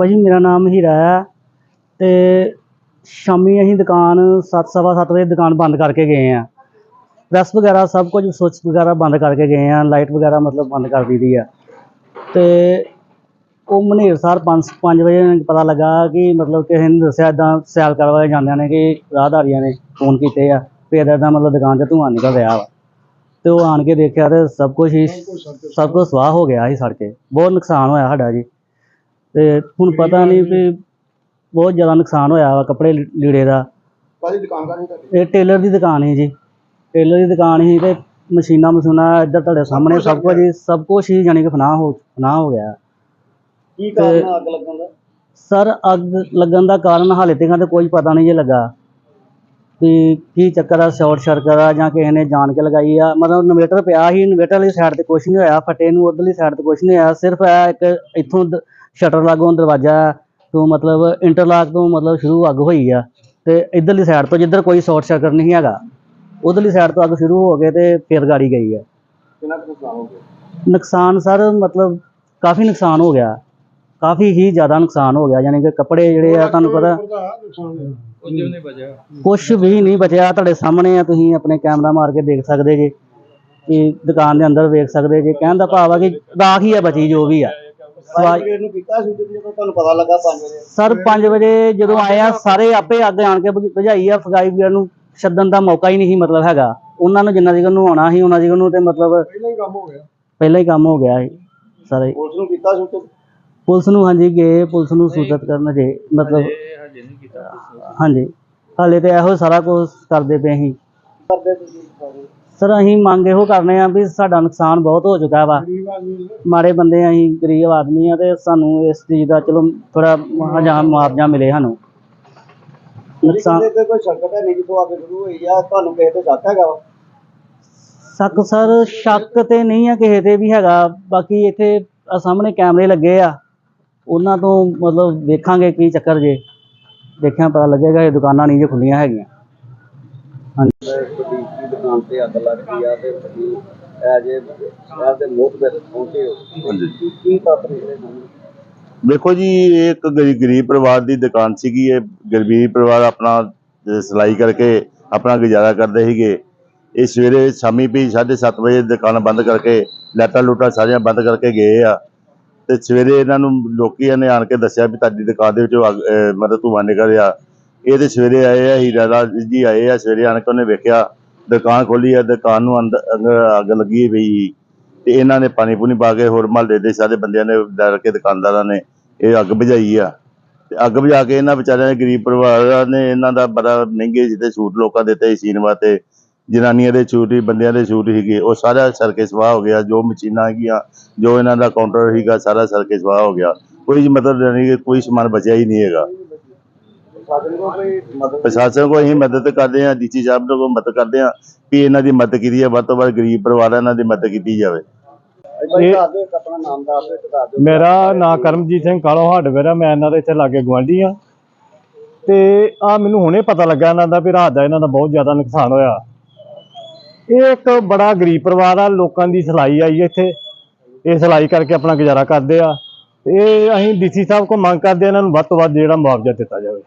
ਭਾਜੀ ਮੇਰਾ ਨਾਮ ਹੀਰਾ ਹੈ ਤੇ ਸ਼ਾਮੀ ਅਸੀਂ ਦੁਕਾਨ ਸੱਤ, ਸਵਾ ਸੱਤ ਵਜੇ ਦੁਕਾਨ ਬੰਦ ਕਰਕੇ ਗਏ ਆ। ਪ੍ਰੈਸ ਵਗੈਰਾ ਸਭ ਕੁਝ ਸੁੱਚ ਵਗੈਰਾ ਬੰਦ ਕਰਕੇ ਗਏ ਆ, ਲਾਈਟ ਵਗੈਰਾ ਮਤਲਬ ਬੰਦ ਕਰ ਦਿੱਤੀ ਆ। ਤੇ ਉਹ ਮਨੇਰ ਸਰ 5 5 ਵਜੇ ਪਤਾ ਲੱਗਾ ਕਿ ਮਤਲਬ ਕਿਸੇ ਨੇ ਦੱਸਿਆ ਇਦਾਂ ਸੈਲ ਕਰਵਾਏ ਜਾਂਦੇ ਨੇ ਕਿ ਰਾਹਦਾਰੀਆਂ ਨੇ ਫੋਨ ਕੀਤੇ ਆ ਵੀ ਇੱਦਾਂ ਇੱਦਾਂ ਮਤਲਬ ਦੁਕਾਨ 'ਚ ਧੂੰਆਂ ਨਿਕਲ ਰਿਹਾ ਵਾ। ਤੇ ਉਹ ਆਣ ਕੇ ਦੇਖਿਆ ਤੇ ਸਭ ਕੁਝ ਹੀ, ਸਭ ਕੁਝ ਸਵਾਹ ਹੋ ਗਿਆ ਸੀ ਸੜ ਕੇ ਬਹੁਤ ਨੁਕਸਾਨ ਹੋਇਆ ਸਾਡਾ ਜੀ। ਤੇ ਹੁਣ ਪਤਾ ਨਹੀਂ ਵੀ ਬਹੁਤ ਜ਼ਿਆਦਾ ਨੁਕਸਾਨ ਹੋਇਆ ਵਾ ਕੱਪੜੇ ਲੀ- ਲੀੜੇ ਦਾ। ਭਾਜੀ ਦੁਕਾਨ ਤੁਹਾਡੀ? ਇਹ ਟੇਲਰ ਦੀ ਦੁਕਾਨ ਹੈ ਜੀ। ਟੇਲਰ ਦੀ ਦੁਕਾਨ ਹੀ ਤੇ ਮਸ਼ੀਨਾਂ ਮਸ਼ੂਨਾਂ ਇੱਧਰ ਤੁਹਾਡੇ ਸਾਹਮਣੇ ਸਭ ਕੁਝ ਹੀ ਸਭ ਕੁਝ ਹੀ ਜਾਣੀ ਕਿ ਫਨਾਹ ਹੋ ਫਨਾਹ ਹੋ ਗਿਆ। ਕੀ ਕਾਰਨ ਆ ਅੱਗ ਲੱਗਣ ਦਾ? ਸਰ ਅੱਗ ਲੱਗਣ ਦਾ ਕਾਰਨ ਹਾਲੇ ਤੱਕ ਤੇ ਕੋਈ ਪਤਾ ਨਹੀਂ ਜੇ ਲੱਗਾ। ਵੀ ਕੀ ਚੱਕਰ ਆ ਸ਼ਾਰਟ ਸਰਕਟ ਆ ਜਾਂ ਕਿਸੇ ਨੇ ਜਾਣ ਕੇ ਲਗਾਈ ਆ। ਮਤਲਬ ਇਨਵੇਟਰ ਪਿਆ ਸੀ ਇਨਵੇਟਰ ਵਾਲੀ ਸਾਈਡ ਤੇ ਕੁਝ ਨਹੀਂ ਹੋਇਆ ਫਟੇ ਨੂੰ ਉਧਰਲੀ ਸਾਈਡ ਤੇ ਕੁਝ ਨਹੀਂ ਹੋਇਆ। ਸਿਰਫ ਇਹ ਇੱਕ ਇੱਥੋਂ ਸ਼ਟਰ ਲਾਗੋਂ ਦਰਵਾਜ਼ਾ ਤੋਂ ਮਤਲਬ ਇੰਟਰਲਾਕ ਤੋਂ ਮਤਲਬ ਸ਼ੁਰੂ ਅੱਗ ਹੋਈ ਆ ਤੇ ਇਧਰਲੀ ਸਾਈਡ ਤੋਂ ਜਿੱਧਰ ਕੋਈ ਸ਼ਾਰਟ ਸਰਕਟ ਨਹੀਂ ਹੈਗਾ ਉਧਰਲੀ ਸਾਈਡ ਤੋਂ ਅੱਗ ਸ਼ੁਰੂ ਹੋ ਕੇ ਤੇ ਫਿਰ ਗਾੜੀ ਗਈ ਆ। ਕਿੰਨਾ ਕੁ ਨੁਕਸਾਨ ਹੋ ਗਿਆ? ਨੁਕਸਾਨ ਸਰ ਮਤਲਬ ਕਾਫੀ ਨੁਕਸਾਨ ਹੋ ਗਿਆ। ਕਾਫੀ ਹੀ ਜ਼ਿਆਦਾ ਨੁਕਸਾਨ ਹੋ ਗਿਆ ਯਾਨੀ ਕਿ ਕੱਪੜੇ ਜਿਹੜੇ ਆ ਤੁਹਾਨੂੰ ਪਤਾ ਕੁਝ ਵੀ ਨਹੀਂ ਬਚਿਆ। ਤੁਹਾਡੇ ਸਾਹਮਣੇ ਆ ਤੁਸੀਂ ਆਪਣੇ ਕੈਮਰਾ ਮਾਰ ਕੇ ਦੇਖ ਸਕਦੇ ਜੇ ਕਿ ਦੁਕਾਨ ਦੇ ਅੰਦਰ ਵੇਖ ਸਕਦੇ ਜੇ। ਕਹਿਣ ਦਾ ਭਾਵ ਆ ਕਿ ਰਾਖ ਹੀ ਆ ਬਚੀ ਜੋ ਵੀ ਆ। ਸਵਾ- ਭਾਜੀ ਨੂੰ ਕੀਤਾ ਸੀ ਜਦੋਂ ਤੁਹਾਨੂੰ ਪਤਾ ਲੱਗਾ 5 ਵਜੇ। ਸਰ 5 ਵਜੇ ਜਦੋਂ ਆਏ ਆ ਸਾਰੇ ਆਪੇ ਅੱਗ ਆਣ ਕੇ ਭਜਾਈ ਆ ਫਗਾਈ ਵੀਰ ਨੂੰ ਛੱਡਣ ਦਾ ਮੌਕਾ ਹੀ ਨਹੀਂ ਸੀ ਮਤਲਬ ਹੈਗਾ। ਉਹਨਾਂ ਨੂੰ ਜਿੰਨਾ ਜਿਗਰ ਨੂੰ ਆਉਣਾ ਸੀ ਉਹਨਾਂ ਜਿਗਰ ਨੂੰ ਤੇ ਮਤਲਬ ਪਹਿਲਾਂ ਹੀ ਕੰਮ ਹੋ ਗਿਆ। ਪਹਿਲਾਂ ਹੀ ਕੰਮ ਹੋ ਗਿਆ ਸੀ ਸਾਰੇ। ਪੁਲਿਸ ਨੂੰ ਕੀਤਾ ਸੀ ਉੱਤੇ ਪੁਲਿਸ ਨੂੰ ਹਾਂਜੀ ਗਏ ਪੁਲਿਸ ਨੂੰ ਸੂਚਿਤ ਕਰਨ ਜੇ ਮਤਲਬ ਹਾਂਜੀ ਹਾਲੇ ਤੇ ਇਹੋ ਸਾਰਾ ਕੁਝ ਕਰਦੇ ਪਏ ਅਸੀਂ ਕਰਦੇ ਤੁਸੀਂ ਸਾਰੇ ਅਸੀਂ ਮੰਗ ਇਹੋ ਕਰਨੇ ਆ ਵੀ ਸਾਡਾ ਨੁਕਸਾਨ ਬਹੁਤ ਹੋ ਚੁੱਕਾ ਵਾ। ਮਾੜੇ ਬੰਦੇ ਆ ਅਸੀਂ ਗਰੀਬ ਆਦਮੀ ਆ ਤੇ ਸਾਨੂੰ ਇਸ ਚੀਜ਼ ਦਾ ਚਲੋ ਥੋੜਾ ਜਾਂ ਮੁਆਵਜ਼ਾ ਮਿਲੇ ਸਾਨੂੰ। ਨੁਕਸਾਨ ਕਿਸੇ ਤੇ ਕੋਈ ਸੰਕਟ ਹੈ ਨਹੀਂ ਜਿੱਥੋਂ ਅੱਗ ਸ਼ੁਰੂ ਹੋਈ ਆ ਤੁਹਾਨੂੰ ਕਿਸੇ ਤੇ ਸ਼ੱਕ ਹੈਗਾ ਵਾ? ਸ਼ੱਕ ਸਰ ਸ਼ੱਕ ਤੇ ਨਹੀਂ ਆ ਕਿਸੇ ਤੇ ਵੀ ਹੈਗਾ। ਬਾਕੀ ਇੱਥੇ ਸਾਹਮਣੇ ਕੈਮਰੇ ਲੱਗੇ ਆ। ਉਹਨਾਂ ਤੋਂ ਮਤਲਬ ਵੇਖਾਂਗੇ ਕੀ ਚੱਕਰ ਜੇ। ਦੇਖਿਆ ਪਤਾ ਲੱਗੇਗਾ ਇਹ ਦੁਕਾਨਾਂ ਨਹੀਂ ਜੇ ਖੁੱਲੀਆਂ ਹੈਗੀਆਂ। ਹਾਂਜੀ। ਦੁਕਾਨ ਤੇ ਅੱਗ ਲੱਗ ਗਈ ਆ ਤੇ ਤੁਸੀਂ ਇਹ ਜੇ ਸ਼ਹਿਰ ਦੇ ਲੋਕ ਦੇ ਪਹੁੰਚੇ ਹੋ। ਹਾਂਜੀ। ਕੀ- ਤੱਤ ਨਿਕਲੇ ਸਾਹਮਣੇ? ਦੇਖੋ ਜੀ ਇਹ ਇੱਕ ਗਰੀ- ਗਰੀਬ ਪਰਿਵਾਰ ਦੀ ਦੁਕਾਨ ਸੀਗੀ। ਇਹ ਗਰੀਬ ਪਰਿਵਾਰ ਆਪਣਾ ਅਹ, ਸਿਲਾਈ ਕਰਕੇ ਆਪਣਾ ਗੁਜ਼ਾਰਾ ਕਰਦੇ ਸੀਗੇ। ਇਹ ਸਵੇਰੇ ਸ਼ਾਮੀ ਵੀ 7:30 ਵਜੇ ਦੁਕਾਨ ਬੰਦ ਕਰਕੇ ਲਾਈਟਾਂ ਲੂਟਾਂ ਸਾਰੀਆਂ ਬੰਦ ਕਰਕੇ ਗਏ ਆ। ਤੇ ਸਵੇਰੇ ਇਹਨਾਂ ਨੂੰ ਲੋਕੀਆਂ ਨੇ ਆਣ ਕੇ ਦੱਸਿਆ ਵੀ ਤੁਹਾਡੀ ਦੁਕਾਨ ਦੇ ਵਿੱਚੋਂ ਅੱਗ- ਅਹ, ਮਤਲਬ ਧੂੰਆਂ ਨਿਕਲ ਰਿਹਾ। ਇਹ ਤੇ ਸਵੇਰੇ ਆਏ ਆ ਹੀਰਾ ਰਾਜ ਜੀ ਆਏ ਆ ਸਵੇਰੇ ਆਣ ਕੇ ਉਹਨੇ ਵੇਖਿਆ ਦੁਕਾਨ ਖੋਲੀ ਆ, ਦੁਕਾਨ ਨੂੰ ਅੰਦਰ ਅੱਗ ਲੱਗੀ ਪਈ ਸੀ। ਤੇ ਇਹਨਾਂ ਨੇ ਪਾਣੀ ਪੂਣੀ ਪਾ ਕੇ ਹੋਰ ਮਹੱਲੇ ਦੇ ਸਾਰੇ ਬੰਦਿਆਂ ਨੇ, ਡਰ ਕੇ ਦੁਕਾਨਦਾਰਾਂ ਨੇ ਇਹ ਅੱਗ ਬੁਝਾਈ ਆ। ਤੇ ਅੱਗ ਬੁਝਾ ਕੇ ਇਹਨਾਂ ਵਿਚਾਰਿਆਂ ਦੇ ਗਰੀਬ ਪਰਿਵਾਰਾਂ ਨੇ ਇਹਨਾਂ ਦਾ ਬੜਾ ਮਹਿੰਗੇ ਜਿਹਦੇ ਸੂਟ ਲੋਕਾਂ ਦੇ ਤੇ ਸੀ ਸੀਨ ਵਾਸਤੇ। ਜਨਾਨੀਆਂ ਦੇ ਛੂਟ ਹੀ, ਬੰਦਿਆਂ ਦੇ ਸੂਟ ਸੀਗੇ। ਉਹ ਸਾਰਾ ਸਰਕੇ ਸਵਾਹ ਹੋ ਗਿਆ। ਜੋ ਮਸ਼ੀਨਾਂ ਹੈਗੀਆਂ ਜੋ ਇਹਨਾਂ ਦਾ ਕਾਊਂਟਰ ਸੀਗਾ, ਸਾਰਾ ਸਰਕੇ ਸਵਾਹ ਹੋ ਗਿਆ। ਕੋਈ ਮਤਲਬ ਨਹੀਂ, ਕੋਈ ਸਮਾਨ ਬਚਿਆ ਹੀ ਨਹੀਂ ਹੈਗਾ। ਪ੍ਰਸ਼ਾਸਨ ਕੋਲ ਅਸੀਂ ਮਦਦ ਕਰਦੇ ਹਾਂ ਡੀਸੀ ਸਾਹਿਬ ਤੋਂ ਮਦਦ ਕਰਦੇ ਹਾਂ ਕਿ ਇਹਨਾਂ ਦੀ ਮਦਦ ਕੀਤੀ ਜਾਵੇ ਵੱਧ ਤੋਂ ਵੱਧ ਗਰੀਬ ਪਰਿਵਾਰਾਂ ਇਹਨਾਂ ਦੀ ਮਦਦ ਕੀਤੀ ਜਾਵੇ। ਮੇਰਾ ਨਾਂ ਕਰਮਜੀਤ ਸਿੰਘ ਕਾਲੋ ਹਾਰਡਵੇਅਰ ਆ ਮੈਂ ਇਹਨਾਂ ਦੇ ਇੱਥੇ ਲਾਗੇ ਗਵਾਂਢੀ ਆ ਤੇ ਆ ਮੈਨੂੰ ਹੁਣੇ ਪਤਾ ਲੱਗਾ ਇਹਨਾਂ ਦਾ ਵੀ ਰਾਤ ਦਾ ਇਹਨਾਂ ਦਾ ਬਹੁਤ ਜ਼ਿਆਦਾ ਨੁਕਸਾਨ ਹੋਇਆ। ਇਹ ਇੱਕ ਬੜਾ ਗਰੀਬ ਪਰਿਵਾਰ ਆ ਲੋਕਾਂ ਦੀ ਸਿਲਾਈ ਆਈ ਇੱਥੇ। ਇਹ ਸਿਲਾਈ ਕਰਕੇ ਆਪਣਾ ਗੁਜ਼ਾਰਾ ਕਰਦੇ ਆ। ਤੇ ਇਹ ਅਸੀਂ ਡੀਸੀ ਸਾਹਿਬ ਕੋ ਮੰਗ ਕਰਦੇ ਆ ਇਹਨਾਂ ਨੂੰ ਵੱਧ ਤੋਂ ਵੱਧ ਜਿਹੜਾ ਮੁਆਵਜ਼ਾ ਦਿੱਤਾ ਜਾਵੇ।